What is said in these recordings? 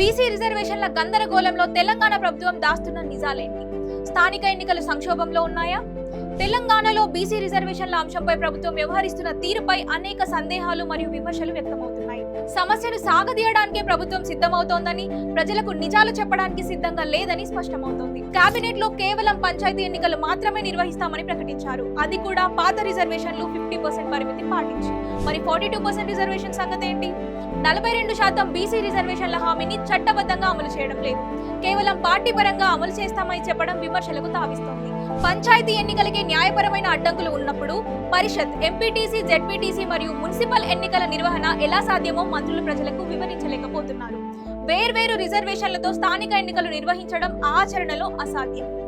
BC రిజర్వేషన్ల గందరగోళంలో తెలంగాణ ప్రభుత్వం దాస్తున్న నిజాలేంటి? స్థానిక ఎన్నికలు సంక్షోభంలో ఉన్నాయా? తెలంగాణలో బీసీ రిజర్వేషన్ల అంశంపై ప్రభుత్వం వ్యవహరిస్తున్న తీరుపై అనేక సందేహాలు మరియు విమర్శలు వ్యక్తమవుతున్నాయి. సమస్యను సాగదీయడానికే ప్రభుత్వం సిద్ధమవుతోందని ప్రజలకు నిజాలు చెప్పడానికి సిద్ధంగా లేదని స్పష్టమవుతోంది. కేబినెట్లో కేవలం పంచాయతీ ఎన్నికలు మాత్రమే నిర్వహిస్తామని ప్రకటించారు. అది కూడా పాత రిజర్వేషన్లు ఫిఫ్టీ పర్సెంట్ పరిమితి పాటించి. మరి ఫార్టీ టూ పర్సెంట్ రిజర్వేషన్ సంగతి ఏంటి? నలభై రెండు శాతం బీసీ రిజర్వేషన్ల హామీని చట్టబద్ధంగా అమలు చేయడం లేదు. కేవలం పార్టీ పరంగా అమలు చేస్తామని చెప్పడం విమర్శలకు తావిస్తోంది. పంచాయతీ ఎన్నికలకే న్యాయపరమైన అడ్డంకులు ఉన్నప్పుడు పరిషత్ ఎంపీటీసీ జెడ్పీటీసీ మరియు మున్సిపల్ ఎన్నికల నిర్వహణ ఎలా సాధ్యమో మంత్రులు ప్రజలకు వివరించలేకపోతున్నారు. వేర్వేరు రిజర్వేషన్లతో స్థానిక ఎన్నికలు నిర్వహించడం ఆచరణలో అసాధ్యం.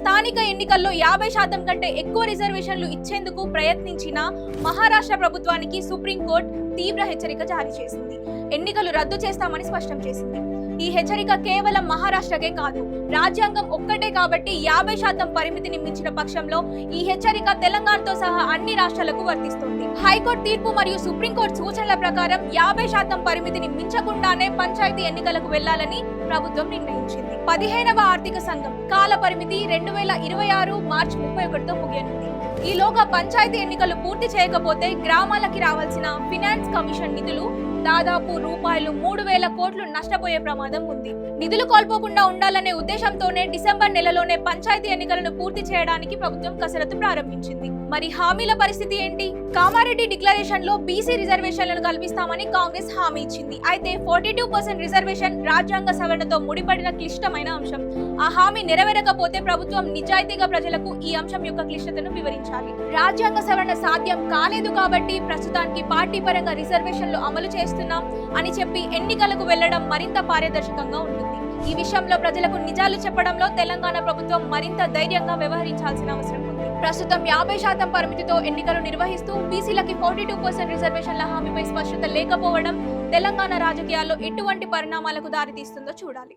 స్థానిక ఎన్నికల్లో యాభై శాతం కంటే ఎక్కువ రిజర్వేషన్లు ఇచ్చేందుకు ప్రయత్నించిన మహారాష్ట్ర ప్రభుత్వానికి సుప్రీంకోర్టు తీవ్ర హెచ్చరిక జారీ చేసింది. ఎన్నికలు రద్దు చేస్తామని స్పష్టం చేసింది. ఈ హెచ్చరిక కేవలం మహారాష్ట్రకే కాదు రాజ్యాంగం ఒక్కటే కాబట్టి యాభై శాతం పరిమితిని మించిన పక్షంలో ఈ హెచ్చరిక తెలంగాణతో సహా అన్ని రాష్ట్రాలకు వర్తిస్తుంది. హైకోర్టు తీర్పు మరియు సుప్రీంకోర్టు సూచనల ప్రకారం యాభై శాతం పరిమితిని మించకుండానే పంచాయతీ ఎన్నికలకు వెళ్ళాలని ప్రభుత్వం నిర్ణయించింది. పదిహేనవ ఆర్థిక సంఘం కాల పరిమితి రెండు వేల ఇరవై ఆరు మార్చి ముప్పై ఒకటితో ముగియనుంది. ఈలోగా పంచాయతీ ఎన్నికలు పూర్తి చేయకపోతే గ్రామాలకి రావాల్సిన ఫినాన్స్ కమిషన్ నిధులు దాదాపు రూపాయలు మూడు వేల కోట్లు నష్టపోయే ప్రమాదం ఉంది. నిధులు కోల్పోకుండా ఉండాలనే ఉద్దేశంతోనే డిసెంబర్ నెలలోనే పంచాయతీ ఎన్నికలను పూర్తి చేయడానికి ప్రభుత్వం కసరత్తు ప్రారంభించింది. మరి హామీల పరిస్థితి ఏంటి? కామారెడ్డి డిక్లరేషన్లో బీసీ రిజర్వేషన్లను కల్పిస్తామని కాంగ్రెస్ హామీ ఇచ్చింది. అయితే ఫార్టీ టూ పర్సెంట్ రిజర్వేషన్ రాజ్యాంగ సవరణతో ముడిపడిన క్లిష్టమైన అంశం. ఆ హామీ నెరవేరకపోతే ప్రభుత్వం నిజాయితీగా ప్రజలకు ఈ అంశం యొక్క క్లిష్టతను వివరించింది. వివరించాలి రాజ్యాంగ సవరణ సాధ్యం కాలేదు కాబట్టి ప్రస్తుతానికి పార్టీ పరంగా రిజర్వేషన్లు అమలు చేస్తున్నాం అని చెప్పి ఎన్నికలకు వెళ్ళడం మరింత పారదర్శకంగా ఉంటుంది. ఈ విషయంలో ప్రజలకు నిజాలు చెప్పడంలో తెలంగాణ ప్రభుత్వం మరింత ధైర్యంగా వ్యవహరించాల్సిన అవసరం ఉంది. ప్రస్తుతం యాభై శాతం పరిమితితో ఎన్నికలు నిర్వహిస్తూ బీసీలకి ఫోర్టీ టూ పర్సెంట్ రిజర్వేషన్ల హామీపై స్పష్టత లేకపోవడం తెలంగాణ రాజకీయాల్లో ఎటువంటి పరిణామాలకు దారితీస్తుందో చూడాలి.